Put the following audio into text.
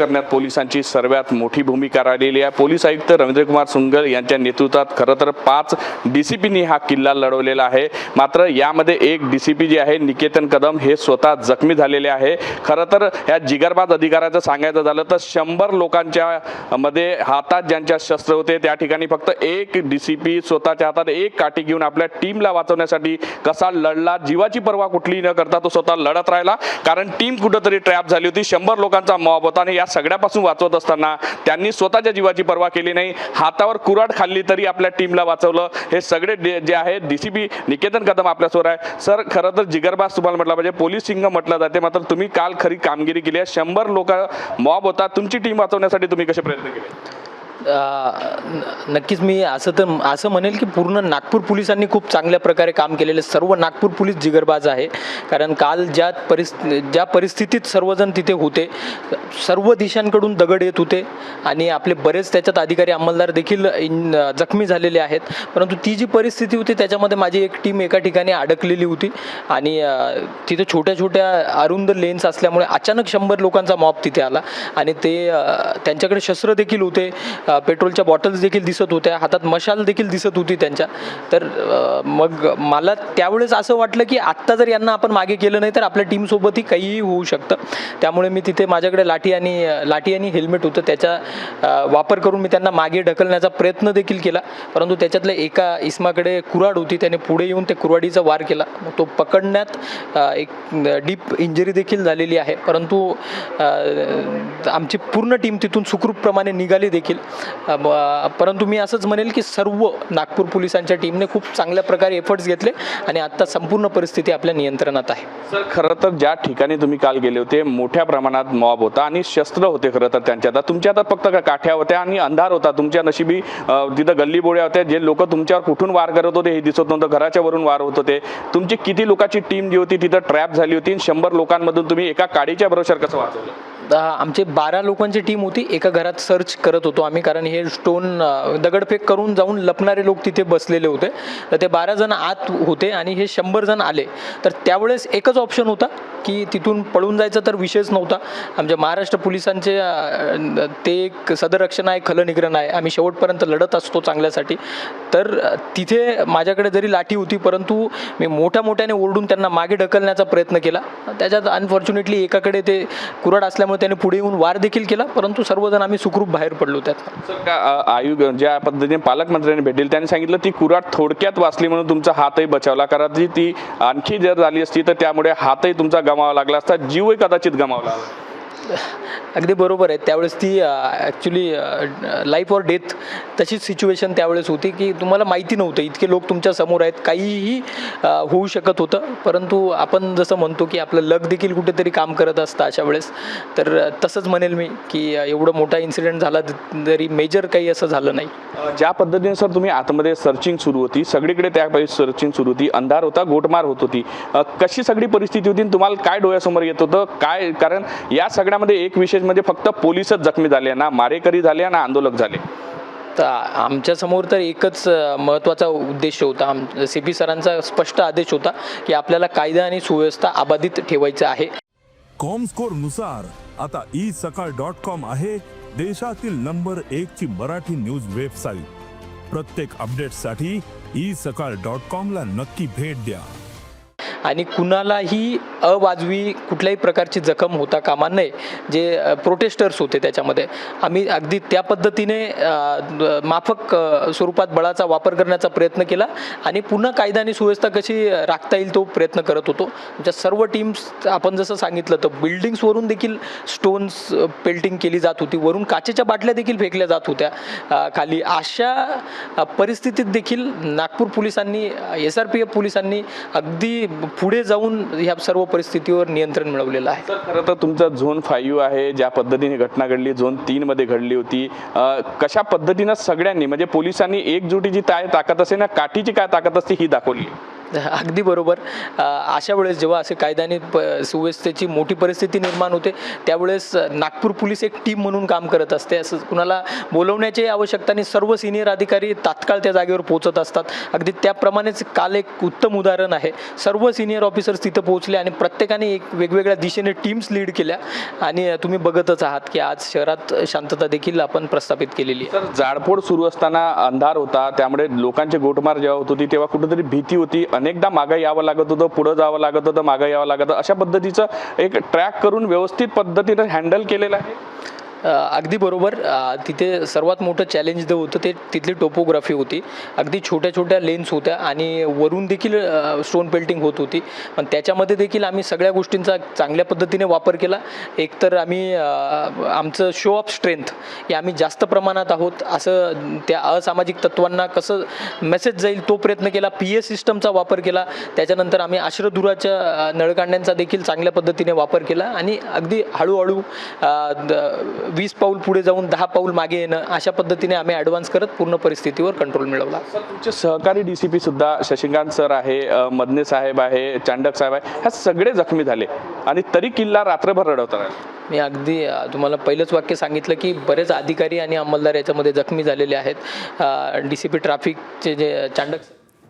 करण्यात पोलिसांची सर्वात मोठी भूमिका राहिलेली आहे. पोलीस आयुक्त रवींद्रकुमार सुंगल यांच्या नेतृत्वात खरं तर पाच डी सी पीनी हा किल्ला लढवलेला आहे. मात्र यामध्ये एक डी सी पी जे आहे निकेतन कदम हे स्वतः जखमी झालेले आहे. खरं तर या जिगरबाज अधिकाऱ्याचं सांगायचं झालं तर शंभर लोकांच्या मध्ये हातात ज्यांच्या शस्त्र होते त्या ठिकाणी फक्त एक डी सी पी स्वतःच्या हातात एक काठी घेऊन आपल्या टीमला वाचवण्यासाठी कसा लढला जीवाची पर्वा कुठली न करता तो स्वतः लढत राहिला. कारण टीम कुठंतरी ट्रॅप झाली होती. शंभर लोकांचा मॉब होता आणि या सगळ्यापासून वाचवत असताना त्यांनी स्वतःच्या जीवाची पर्वा केली नाही. हातावर कुराड खाल्ली तरी आपल्या टीमला वाचवलं. हे सगळे डे- जे आहे डीसीपी निकेतन कदम आपल्यासमोर आहे. सर खरं तर जिगरबाज तुम्हाला म्हटलं पाहिजे. पोलीस सिंग म्हटलं जाते. मात्र तुम्ही काल खरी कामगिरी केली आहे. शंभर लोक मॉब होता तुमची टीम वाचवण्यासाठी तुम्ही कसे प्रयत्न केले? नक्कीच मी असं तर असं म्हणेल की पूर्ण नागपूर पोलिसांनी खूप चांगल्या प्रकारे काम केलेले सर्व नागपूर पोलीस जिगरबाज आहे. कारण काल ज्या परिस् ज्या परिस्थितीत सर्वजण तिथे होते सर्व दिशांकडून दगड येत होते आणि आपले बरेच त्याच्यात अधिकारी अंमलदार देखील इन जखमी झालेले आहेत. परंतु ती जी परिस्थिती होती त्याच्यामध्ये माझी एक टीम एका ठिकाणी अडकलेली होती आणि तिथे छोट्या छोट्या अरुंद लेन्स असल्यामुळे अचानक शंभर लोकांचा मॉब तिथे आला आणि ते त्यांच्याकडे शस्त्र देखील होते. पेट्रोलच्या बॉटल्स देखील दिसत होत्या हातात मशाल देखील दिसत होती त्यांच्या. तर मग मला त्यावेळेस असं वाटलं की आत्ता जर यांना आपण मागे केलं नाही तर आपल्या टीमसोबतही काहीही होऊ शकतं. त्यामुळे मी तिथे माझ्याकडे लाठी आणि लाठी आणि हेल्मेट होतं. त्याचा वापर करून मी त्यांना मागे ढकलण्याचा प्रयत्न देखील केला. परंतु त्याच्यातल्या एका इस्माकडे कुऱ्हाड होती त्याने पुढे येऊन त्या कुराडीचा वार केला. मग तो पकडण्यात एक डीप इंजरी देखील झालेली आहे. परंतु आमची पूर्ण टीम तिथून सुखरूपप्रमाणे निघाली देखील. परंतु मी असंच म्हणेल की सर्व नागपूर पोलिसांच्या टीमने खूप चांगल्या प्रकारे एफर्ट्स घेतले आणि आत्ता संपूर्ण परिस्थिती आपल्या नियंत्रणात आहे. सर खरं तर ज्या ठिकाणी तुम्ही काल गेले होते मोठ्या प्रमाणात मॉब होता आणि शस्त्र होते खरं तर त्यांच्या हातात तुमच्या हातात फक्त का- काठ्या होत्या आणि अंधार होता? तुमच्या नशिबी तिथं गल्ली बोळ्या होत्या जे लोक तुमच्यावर कुठून वार करत होते हे दिसत नव्हतं घराच्या वरून वार होत होते. तुमची किती लोकांची टीम जी होती तिथं ट्रॅप झाली होती आणि शंभर लोकांमधून तुम्ही एका काडीच्या भरोशावर कसं वाचवलं? आमचे बारा लोकांची टीम होती. एका घरात सर्च करत होतो आम्ही कारण हे स्टोन दगडफेक करून जाऊन लपणारे लोक तिथे बसलेले होते. तर ते बारा जण आत होते आणि हे शंभर जण आले. तर त्यावेळेस एकच ऑप्शन होता की तिथून पळून जायचा तर विषयच नव्हता. आमच्या महाराष्ट्र पोलिसांचे ते एक सदरक्षण आहे खलनिग्रहण आहे. आम्ही शेवटपर्यंत लढत असतो चांगल्यासाठी. तर तिथे माझ्याकडे जरी लाठी होती परंतु मी मोठ्या मोठ्याने ओरडून त्यांना मागे ढकलण्याचा प्रयत्न केला. त्याच्यात अनफॉर्च्युनेटली एकाकडे ते कुराड असल्यामुळे त्याने पुढे येऊन वार देखील केला परंतु सर्वजण आम्ही सुखरूप बाहेर पडलो त्यात. सर का आयोग ज्या पद्धतीने पालकमंत्र्यांनी भेट दिली त्यांनी सांगितलं ती कुराट थोडक्यात वाचली म्हणून तुमचा हातही बचावला कारण ती आणखी जर झाली असती तर त्यामुळे हातही तुमचा गमावा लागला असता जीवही कदाचित गमावला. अगदी बरोबर आहे. त्यावेळेस ती ॲक्च्युली लाईफ ऑर डेथ तशीच सिच्युएशन त्यावेळेस होती की तुम्हाला माहिती नव्हतं. इतके लोक तुमच्यासमोर आहेत. काहीही होऊ शकत होतं. परंतु आपण जसं म्हणतो की आपलं लक देखील कुठेतरी काम करत असतं अशा वेळेस. तर तसंच म्हणेल मी की एवढं मोठा इन्सिडेंट झाला तरी मेजर काही असं झालं नाही. ज्या पद्धतीने सर तुम्ही आतमध्ये सर्चिंग सुरू होती सगळीकडे त्या सर्चिंग सुरू होती अंधार होता गोटमार होत होती. कशी सगळी परिस्थिती होती आणि तुम्हाला काय डोळ्यासमोर येत होतं? काय कारण या सगळ्या सगळ्यामध्ये एक विशेष म्हणजे फक्त पोलीसच जखमी झाले ना मारेकरी झाले ना आंदोलक झाले. तर आमच्यासमोर तर एकच महत्त्वाचा उद्देश होता. आम सी पी सरांचा स्पष्ट आदेश होता की आपल्याला कायदा आणि सुव्यवस्था अबाधित ठेवायचं आहे. कॉमस्कोरनुसार आता ई सकाळ डॉट कॉम आहे देशातील नंबर एक ची मराठी न्यूज वेबसाईट. प्रत्येक अपडेटसाठी ई सकाळ डॉट कॉम ला नक्की भेट द्या. आणि कुणालाही अवाजवी कुठल्याही प्रकारची जखम होता कामा नये जे प्रोटेस्टर्स होते त्याच्यामध्ये. आम्ही अगदी त्या पद्धतीने माफक स्वरूपात बळाचा वापर करण्याचा प्रयत्न केला आणि पुन्हा कायदा आणि सुव्यवस्था कशी राखता येईल तो प्रयत्न करत होतो. आमच्या सर्व टीम्स आपण जसं सांगितलं तर बिल्डिंग्सवरून देखील स्टोन्स पेल्टिंग केली जात होती. वरून काचेच्या बाटल्या देखील फेकल्या जात होत्या. खाली अशा परिस्थितीत देखील नागपूर पोलिसांनी एस आर पी एफ पोलिसांनी अगदी पुढे जाऊन ह्या सर्व परिस्थितीवर नियंत्रण मिळवलेलं आहे. खरं तर तुमचा झोन फाईव्ह आहे ज्या पद्धतीने घटना घडली झोन तीनमध्ये घडली होती. कशा पद्धतीनं सगळ्यांनी म्हणजे पोलिसांनी एकजुटीची काय ताकद असते ना काठीची काय ताकद असते ही दाखवली. अगदी बरोबर. अशा वेळेस जेव्हा असे कायद्याने प सुव्यवस्थेची मोठी परिस्थिती निर्माण होते त्यावेळेस नागपूर पोलीस एक टीम म्हणून काम करत असते. असं कुणाला बोलवण्याची आवश्यकता नाही. सर्व सिनियर अधिकारी तात्काळ त्या जागेवर पोहोचत असतात. अगदी त्याप्रमाणेच काल एक उत्तम उदाहरण आहे. सर्व सिनियर ऑफिसर्स तिथं पोहोचले आणि प्रत्येकाने एक वेगवेगळ्या दिशेने टीम्स लीड केल्या आणि तुम्ही बघतच आहात की आज शहरात शांतता देखील आपण प्रस्थापित केलेली तर जाडपोड सुरू असताना अंधार होता. त्यामुळे लोकांचे गोटमार जेव्हा होत होती तेव्हा कुठेतरी भीती होती. अनेकदा मागं यावं लागत होतं पुढं जावं लागत होतं मागं यावं लागत होतं. अशा पद्धतीचं एक ट्रॅक करून व्यवस्थित पद्धतीनं हँडल केलेलं आहे. अगदी बरोबर. तिथे सर्वात मोठं चॅलेंज जे होतं ते तिथली टोपोग्राफी होती. अगदी छोट्या छोट्या लेन्स होत्या आणि वरून देखील स्टोन पेल्टिंग होत होती. पण त्याच्यामध्ये देखील आम्ही सगळ्या गोष्टींचा चांगल्या पद्धतीने वापर केला. एकतर आम्ही आमचं शो ऑफ स्ट्रेंथ हे आम्ही जास्त प्रमाणात आहोत. असं त्या असामाजिक तत्वांना कसं मेसेज जाईल तो प्रयत्न केला. पी एस सिस्टमचा वापर केला. त्याच्यानंतर आम्ही आश्रधुराच्या नळकांड्यांचा देखील चांगल्या पद्धतीने वापर केला आणि अगदी हळूहळू द- वीस पाऊल पुढे जाऊन दहा पाऊल मागे येणं अशा पद्धतीने आम्ही ॲडव्हान्स करत पूर्ण परिस्थितीवर कंट्रोल मिळवला तुमचे सहकारी डी सी पी सुद्धा शशिकांत सर आहे मदने साहेब आहे चांडक साहेब आहे ह्या सगळे जखमी झाले आणि तरी किल्ला रात्रभर रडवता राहिला. मी अगदी तुम्हाला पहिलंच वाक्य सांगितलं की बरेच अधिकारी आणि अंमलदार याच्यामध्ये जखमी झालेले आहेत डी सी पी ट्रॅफिकचे जे चांडक